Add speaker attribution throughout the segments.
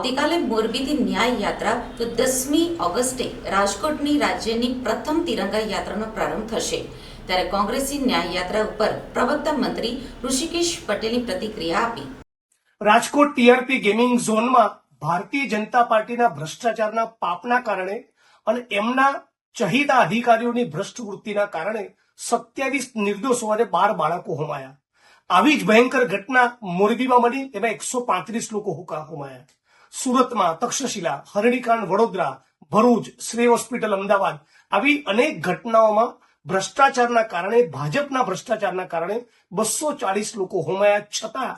Speaker 1: આવતીકાલે મોરબીથી ન્યાય યાત્રા તો દસમી ઓગસ્ટે રાજકોટની રાજ્યની પ્રથમ તિરંગા યાત્રાનો પ્રારંભ થશે. ત્યારે કોંગ્રેસી ન્યાય યાત્રા ઉપર પ્રવક્તા મંત્રી ઋષિકેશ પટેલની પ્રતિક્રિયા આપી.
Speaker 2: રાજકોટ ટીઆરપી ગેમિંગ ઝોનમાં ભારતીય જનતા પાર્ટીના ભ્રષ્ટાચારના પાપના કારણે અને એમના ચહિતા અધિકારીઓની ભ્રષ્ટ વૃત્તિના કારણે સત્યાવીસ નિર્દોષો અને બાર બાળકો હોમાયા. આવી જ ભયંકર ઘટના મોરબીમાં બની, એમાં એકસો પાંત્રીસ લોકો હુકા હોમાયા. સુરતમાં તક્ષશિલા હરણીકાંડ વડોદરા, ભરૂચ શ્રેય હોસ્પિટલ, અમદાવાદ આવી અનેક ઘટનાઓમાં ભ્રષ્ટાચારના કારણે, ભાજપના ભ્રષ્ટાચારના કારણે બસો ચાલીસ લોકો હોમાયા છતાં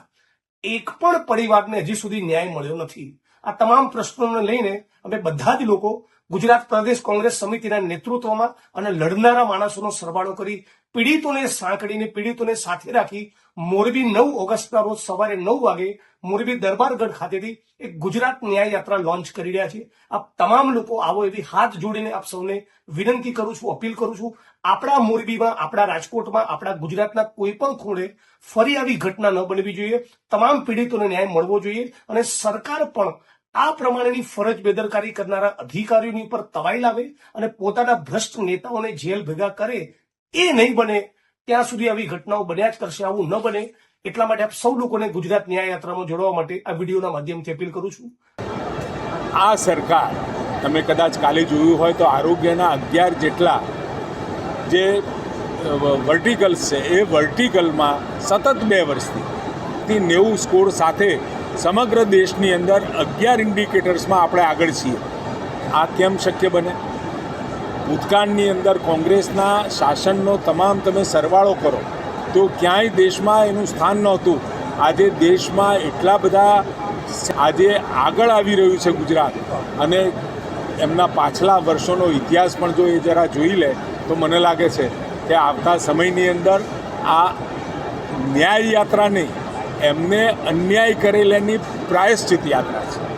Speaker 2: એક પણ પરિવારને હજી સુધી ન્યાય મળ્યો નથી. આ તમામ પ્રશ્નોને લઈને અમે બધા જ લોકો ગુજરાત પ્રદેશ કોંગ્રેસ સમિતિના નેતૃત્વમાં અને લડનારા માણસોનો સરવાળો કરી પીડિતોને સાંકળીને પીડિતોને સાથે રાખી મોરબી નવ ઓગસ્ટના રોજ સવારે નવ વાગે મોરબી દરબારગઢ ખાતેથી એક ગુજરાત ન્યાય યાત્રા લોન્ચ કરી રહ્યા છે આપ તમામ લોકો આવો એવી હાથ જોડીને આપ સૌને વિનંતી કરું છું, અપીલ કરું છું, આપણા મોરબીમાં, આપણા રાજકોટમાં, આપણા ગુજરાતના કોઈ પણ ખૂણે ફરી આવી ઘટના ન બનવી જોઈએ. તમામ પીડિતોને ન્યાય મળવો જોઈએ અને સરકાર પણ આ પ્રમાણેની ફરજ બેદરકારી કરનારા અધિકારીઓની ઉપર તવાઈ લાવે અને પોતાના ભ્રષ્ટ નેતાઓને જેલ ભેગા કરે એ નહીં બને, ત્યાં સુધી આવી ઘટનાઓ બન્યા જ કરશે, આવું ન બને. એટલા માટે આપ સૌ લોકોને ગુજરાત ન્યાય યાત્રામાં જોડવા માટે આ વિડીયોના માધ્યમથી અપીલ કરું છું.
Speaker 3: આ સરકાર, તમે કદાચ કાલે જોયું હોય તો આરોગ્યના અગિયાર જેટલા જે વર્ટિકલ્સ છે, એ વર્ટિકલમાં સતત બે વર્ષથી નેવું સ્કોર સાથે સમગ્ર દેશની અંદર અગિયાર ઇન્ડિકેટર્સમાં આપણે આગળ છીએ. આ કેમ શક્ય બને? ભૂતકાળની અંદર કોંગ્રેસના શાસનનો તમામ તમે સરવાળો કરો, તો ક્યાંય દેશમાં એનું સ્થાન નહોતું. આજે દેશમાં એટલા બધા આજે આગળ આવી રહ્યું છે ગુજરાત, અને એમના પાછલા વર્ષોનો ઇતિહાસ પણ જો એ જરા જોઈ લે, તો મને લાગે છે કે આવતા સમયની અંદર આ ન્યાય યાત્રા નહીં એમને અન્યાય કરેલાની પ્રાયશ્ચિત યાત્રા છે.